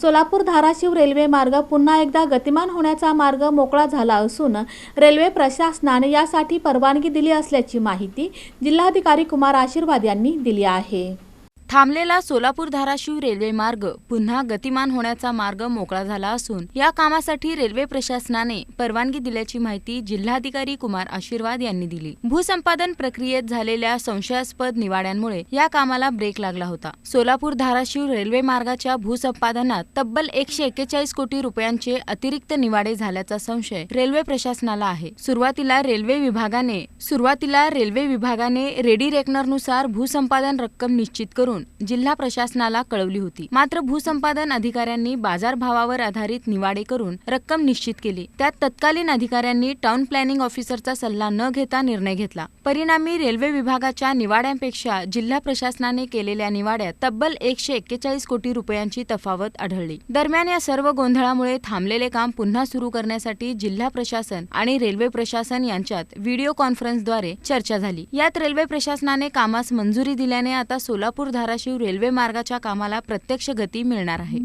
Solapur Dharashiv railway मार्ग पुन्हा एकदा गतिमान होण्याचा मार्ग मोकळा झाला असून रेल्वे प्रशासनाने यासाठी परवानगी दिली असल्याची माहिती जिल्हाधिकारी कुमार आशीर्वाद यांनी दिली आहे. थांबलेला सोलापूर धाराशिव रेल्वे मार्ग पुन्हा गतिमान होण्याचा मार्ग मोकळा झाला असून या कामासाठी रेल्वे प्रशासनाने परवानगी दिल्याची माहिती जिल्हाधिकारी कुमार आशीर्वाद यांनी दिली. भूसंपादन प्रक्रियेत झालेल्या संशयास्पद निवाड्यांमुळे या कामाला ब्रेक लागला होता. सोलापूर धाराशिव रेल्वे मार्गाच्या भूसंपादनात तब्बल एकशे एक्केचाळीस कोटी रुपयांचे अतिरिक्त निवाडे झाल्याचा संशय रेल्वे प्रशासनाला आहे. सुरुवातीला रेल्वे विभागाने सुरुवातीला रेल्वे विभागाने रेडी रेकनरनुसार भूसंपादन रक्कम निश्चित करून जिल्हा प्रशासनाला कळवली होती. मात्र भूसंपादन अधिकाऱ्यांनी बाजारभावावर आधारित निवाडे करून रक्कम निश्चित केली. त्यात तत्कालीन अधिकाऱ्यांनी टाउन प्लॅनिंग ऑफिसरचा सल्ला न घेता निर्णय घेतला. परिणामी रेल्वे विभागाच्या निवाड्यांपेक्षा जिल्हा प्रशासनाने केलेल्या निवाड्यात तब्बल एकशे एक्केचाळीस कोटी रुपयांची तफावत आढळली. दरम्यान या सर्व गोंधळामुळे थांबलेले काम पुन्हा सुरू करण्यासाठी जिल्हा प्रशासन आणि रेल्वे प्रशासन यांच्यात व्हिडिओ कॉन्फरन्सद्वारे चर्चा झाली. यात रेल्वे प्रशासनाने कामास मंजुरी दिल्याने आता सोलापूर धाराशिव रेल्वे मार्गाच्या कामाला प्रत्यक्ष गती मिळणार आहे.